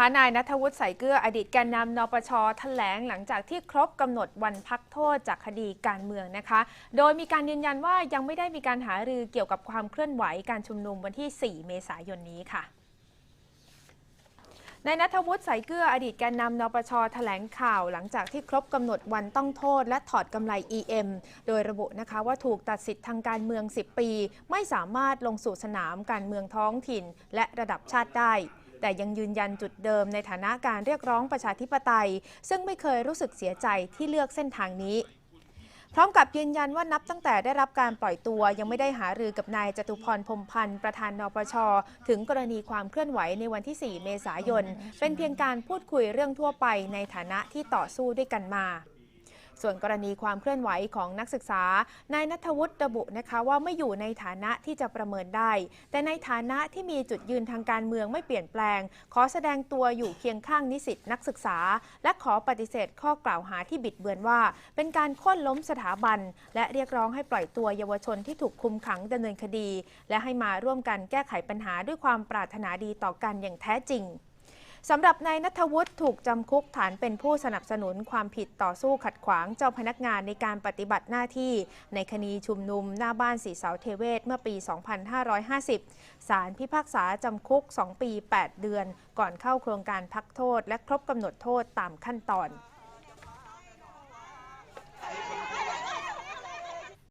คะนายนัทวุฒิใส่เกลืออดีตแกนนำนปชแถลงหลังจากที่ครบกำหนดวันพักโทษจากคดีการเมืองนะคะ โดยมีการยืนยันว่ายังไม่ได้มีการหารือเกี่ยวกับความเคลื่อนไหวการชุมนุมวันที่ 4 เมษายนนี้ค่ะนายนัทวุฒิใสายเกลืออดีตแกนนำนปชแถลงข่าวหลังจากที่ครบกำหนดวันต้องโทษ และถอดกำไร EM โดยระบุนะคะว่าถูกตัดสิทธิ์ทางการเมือง 10 ปี ไม่สามารถลงสู่สนามการเมืองท้องถิ่น และระดับชาติได้ แต่ยังยืนยันจุดเดิมในฐานะการเรียกร้องประชาธิปไตย ซึ่งไม่เคยรู้สึกเสียใจที่เลือกเส้นทางนี้พร้อมกับยืนยันว่านับตั้งแต่ได้รับการปล่อยตัวยังไม่ได้หารือกับนายจตุพรพรมพันธ์ประธานนปช ถึงกรณีความเคลื่อนไหวในวันที่ 4 เมษายน เป็นเพียงการพูดคุยเรื่องทั่วไปในฐานะที่ต่อสู้ด้วยกันมา ส่วนกรณีความเคลื่อนไหวของนักศึกษานายนัทวุฒิระบุนะคะว่าไม่อยู่ในฐานะที่จะประเมินได้ แต่ในฐานะที่มีจุดยืนทางการเมืองไม่เปลี่ยนแปลง ขอแสดงตัวอยู่เคียงข้างนิสิตนักศึกษา และขอปฏิเสธข้อกล่าวหาที่บิดเบือนว่า เป็นการโค่นล้มสถาบัน และเรียกร้องให้ปล่อยตัวเยาวชนที่ถูกคุมขังดำเนินคดี และให้มาร่วมกันแก้ไขปัญหาด้วยความปรารถนาดีต่อกันอย่างแท้จริง สำหรับนายนัทวุฒิถูกจำคุกฐานเป็นผู้สนับสนุนความผิดต่อสู้ขัดขวางเจ้าพนักงานในการปฏิบัติหน้าที่ ในคดีชุมนุมหน้าบ้านสีเสาเทเวศเมื่อปี 2550 ศาลพิพากษาจำคุก 2 ปี 8 เดือน ก่อนเข้าโครงการพักโทษ และครบกำหนดโทษตามขั้นตอน